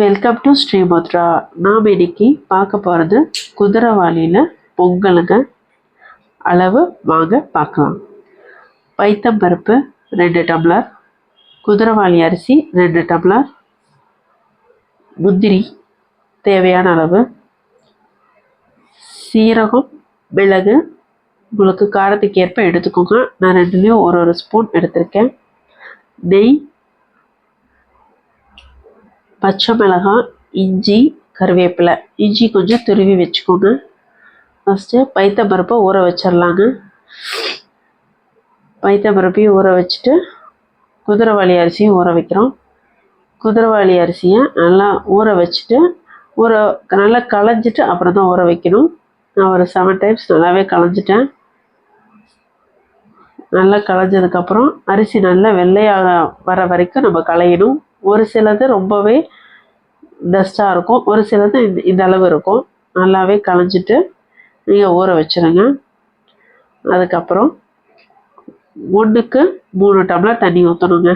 Welcome to ஸ்ரீமுத்ரா நாம் இன்னைக்கு பார்க்க போகிறது குதிரவாளியில் பொங்கலுங்க. அளவு வாங்க பார்க்கலாம். பைத்தம்பருப்பு ரெண்டு டம்ளர். குதிரவாளி அரிசி ரெண்டு டம்ளர். முந்திரி தேவையான அளவு. சீரகம் மிளகு உங்களுக்கு காரத்துக்கு ஏற்ப எடுத்துக்கோங்க. நான் ரெண்டுலேயும் ஒரு ஒரு ஸ்பூன் எடுத்திருக்கேன். நெய் பச்சை மிளகாய் இஞ்சி கருவேப்பிலை. இஞ்சி கொஞ்சம் துருவி வச்சுக்கோங்க. ஃபஸ்ட்டு பைத்தம்பருப்பை ஊற வச்சிடலாங்க பைத்தம்பருப்பையும் ஊற வச்சுட்டு குதிரைவாளி அரிசியும் ஊற வைக்கிறோம். குதிரைவாளி அரிசியை நல்லா ஊற வச்சுட்டு ஊற நல்லா களைஞ்சிட்டு அப்புறம் தான் ஊற வைக்கணும். நான் ஒரு செவன் டைம்ஸ் நல்லாவே களைஞ்சிட்டேன். நல்லா களைஞ்சதுக்கப்புறம் அரிசி நல்லா வெள்ளையாக வர வரைக்கும் நம்ம களையணும். ஒரு சிலது ரொம்பவே டஸ்ட்டாக இருக்கும். ஒரு சிலது இந்த இந்த அளவு இருக்கும். நல்லாவே களைஞ்சிட்டு நீங்கள் ஊற வச்சுருங்க. அதுக்கப்புறம் ஒன்றுக்கு மூணு டம்ளர் தண்ணி ஊற்றணுங்க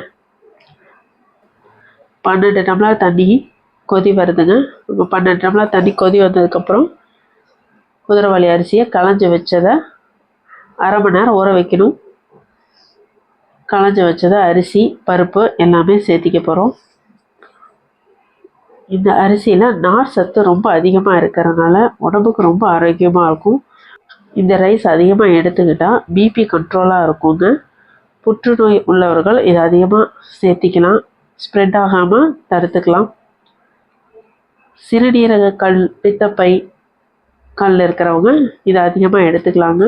பன்னெண்டு டம்ளர் தண்ணி கொதி வருதுங்க. இப்போ பன்னெண்டு டம்ளர் தண்ணி கொதி வந்ததுக்கப்புறம் குதிரைவாளி அரிசியை களைஞ்சி வச்சதை அரை மணி நேரம் ஊற வைக்கணும். களைஞ்சி வச்சதை அரிசி பருப்பு எல்லாமே சேர்த்திக்க போகிறோம் இந்த அரிசியில் நார் சத்து ரொம்ப அதிகமாக இருக்கிறதுனால உடம்புக்கு ரொம்ப ஆரோக்கியமாக இருக்கும். இந்த ரைஸ் அதிகமாக எடுத்துக்கிட்டால் பிபி கண்ட்ரோலாக இருக்குங்க. புற்றுநோய் உள்ளவர்கள் இதை அதிகமாக சேர்த்திக்கலாம். ஸ்ப்ரெட் ஆகாமல் தடுத்துக்கலாம். சிறுநீரக கல் பித்தப்பை கல் இருக்கிறவங்க இதை அதிகமாக எடுத்துக்கலாங்க.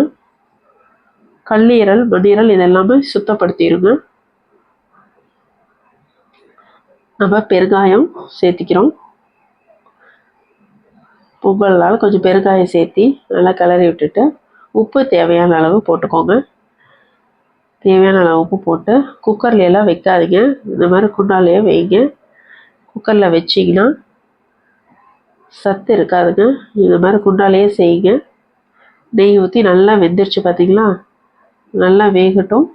கல்லீரல் மண்ணீரல் இதெல்லாமே சுத்தப்படுத்திடுங்க. நம்ம பெருங்காயம் சேர்த்திக்கிறோம். பொங்கல்னால கொஞ்சம் பெருங்காயம் சேர்த்தி நல்லா கிளறி விட்டுட்டு உப்பு தேவையான அளவு போட்டுக்கோங்க. தேவையான அளவு உப்பு போட்டு குக்கர்ல எல்லாம் வைக்காதீங்க. இந்த மாதிரி குண்டாலேயே வைங்க. குக்கரில் வச்சிங்கன்னா சத்து இருக்காதுங்க. இந்த மாதிரி குண்டாலேயே செய்யுங்க. நெய் ஊற்றி நல்லா வெந்துருச்சு பார்த்தீங்களா நல்லா வேகட்டும்.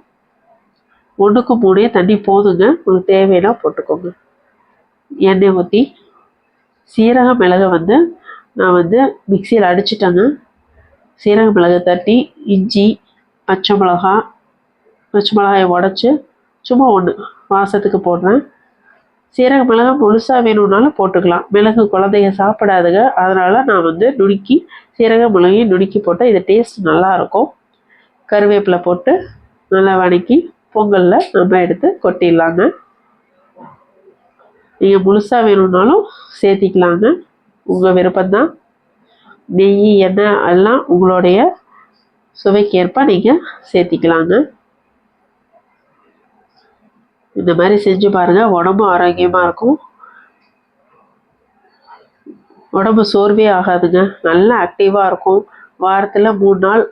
ஒன்றுக்கு மூணே தண்ணி போதுங்க. உங்களுக்கு தேவைன்னா போட்டுக்கோங்க. எண்ணெய் ஊற்றி சீரக மிளகு வந்து நான் வந்து மிக்சியில் அடிச்சிட்டேங்க. சீரக மிளகு தட்டி இஞ்சி பச்சை மிளகா பச்சை மிளகாயை உடச்சி சும்மா ஒன்று வாசத்துக்கு போடுறேன். சீரக மிளகா முழுசாக வேணும்னாலும் போட்டுக்கலாம். மிளகு குழந்தைங்க சாப்பிடாதுங்க. அதனால் நான் வந்து நுணுக்கி சீரக மிளகையும் நுணுக்கி போட்டால் இது டேஸ்ட் நல்லாயிருக்கும். கருவேப்பிலை போட்டு நல்லா வணக்கி பொங்கலில் நம்ம எடுத்து கொட்டிடலாங்க. நீங்கள் முழுசாக வேணும்னாலும் சேர்த்திக்கலாங்க. உங்கள் விருப்பம்தான். நெய் எண்ணெய் எல்லாம் உங்களுடைய சுவைக்கேற்ப நீங்கள் சேர்த்திக்கலாங்க. இந்த மாதிரி செஞ்சு பாருங்கள் உடம்பும் ஆரோக்கியமாக இருக்கும். உடம்பு சோர்வே ஆகாதுங்க. நல்லா ஆக்டிவாக இருக்கும். வாரத்தில் மூணு நாள்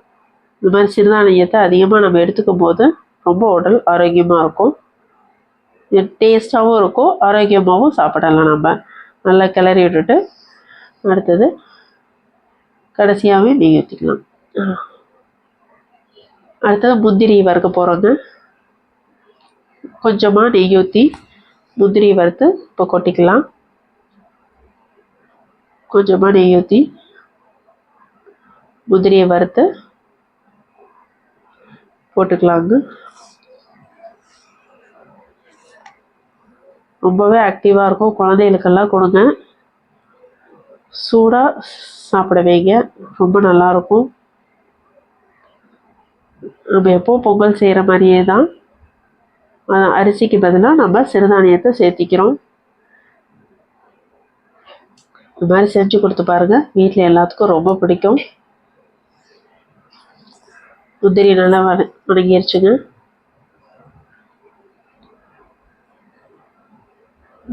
இந்த மாதிரி சிறுதானியத்தை அதிகமாக நம்ம எடுத்துக்கும் போது ரொம்ப உடல் ஆரோக்கியமாக இருக்கும். டேஸ்ட்டாகவும் இருக்கும் ஆரோக்கியமாகவும் சாப்பிடலாம் நம்ம. நல்லா கிளறி விட்டுட்டு அடுத்தது கடைசியாகவே நெய் ஊற்றிக்கலாம் அடுத்தது முந்திரி வறுக்க போகிறோங்க கொஞ்சமாக நெய் ஊற்றி முந்திரி வறுத்து இப்போ கொட்டிக்கலாம். கொஞ்சமாக நெய் ஊற்றி முந்திரியை வறுத்து போட்டுக்கலாங்க. ரொம்பவே ஆக்டிவாக இருக்கும். குழந்தைகளுக்கெல்லாம் கொடுங்க. சூடாக சாப்பிட வைங்க. ரொம்ப நல்லாயிருக்கும். நம்ம எப்போது பொங்கல் செய்கிற மாதிரியே தான். அரிசிக்கு பதிலாக நம்ம சிறுதானியத்தை சேர்த்திக்கிறோம். இந்த மாதிரி செஞ்சு கொடுத்து பாருங்கள் வீட்டில் எல்லாத்துக்கும் ரொம்ப பிடிக்கும். முந்திரி நல்லா வண வதங்கிருச்சுங்க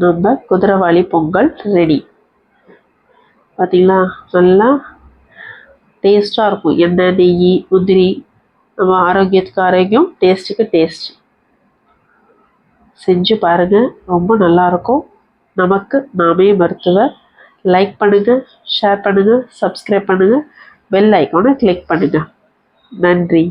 நம்ம குதிரைவாளி பொங்கல் ரெடி பார்த்திங்களா நல்லா டேஸ்ட்டாக இருக்கும். எண்ணெய் நெய் முந்திரி நம்ம ஆரோக்கியத்துக்கு ஆரோக்கியம் டேஸ்ட்டுக்கு டேஸ்ட் செஞ்சு பாருங்கள் ரொம்ப நல்லாயிருக்கும் நமக்கு நாமே மருத்துவர். லைக் பண்ணுங்கள் ஷேர் பண்ணுங்கள் சப்ஸ்கிரைப் பண்ணுங்கள் பெல் ஐக்கானை கிளிக் பண்ணுங்கள் நன்றி.